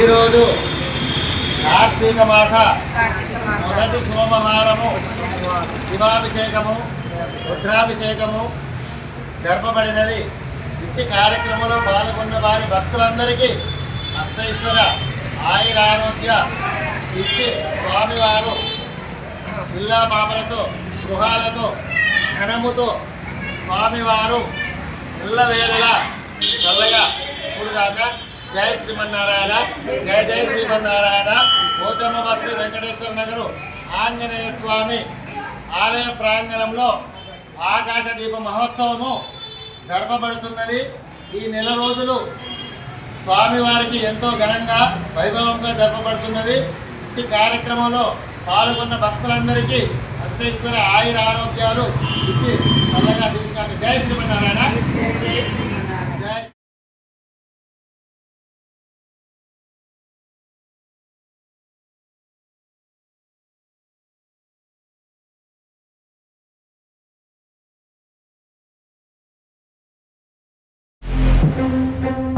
ఈరోజు కార్తీక మాస. మొదటి సోమవారము. శివాభిషేకము రుద్రాభిషేకము జరపబడినది. ఇంటి కార్యక్రమంలో పాల్గొన్న వారి భక్తులందరికీ అష్టైశ్వర ఆయురారోగ్య ఇచ్చి స్వామివారు పిల్లా పాపలతో గృహాలతో ధనముతో స్వామివారు ఇళ్ళవేళలా చల్లగా ఇప్పుడుగాక జై శ్రీమన్నారాయణ జై జై శ్రీమన్నారాయణ. పోచమ్మ బస్తీ వెంకటేశ్వర నగరు ఆంజనేయ స్వామి ఆలయ ప్రాంగణంలో ఆకాశ దీప మహోత్సవము జరపబడుతున్నది. ఈ నెల రోజులు స్వామివారికి ఎంతో ఘనంగా వైభవంగా జరపబడుతున్నది. ఈ కార్యక్రమంలో పాల్గొన్న భక్తులందరికీ అష్టేశ్వర ఆయుర ఆరోగ్యాలు ఇచ్చి చల్లగా దీవించాలి జై శ్రీమన్నారాయణ. Thank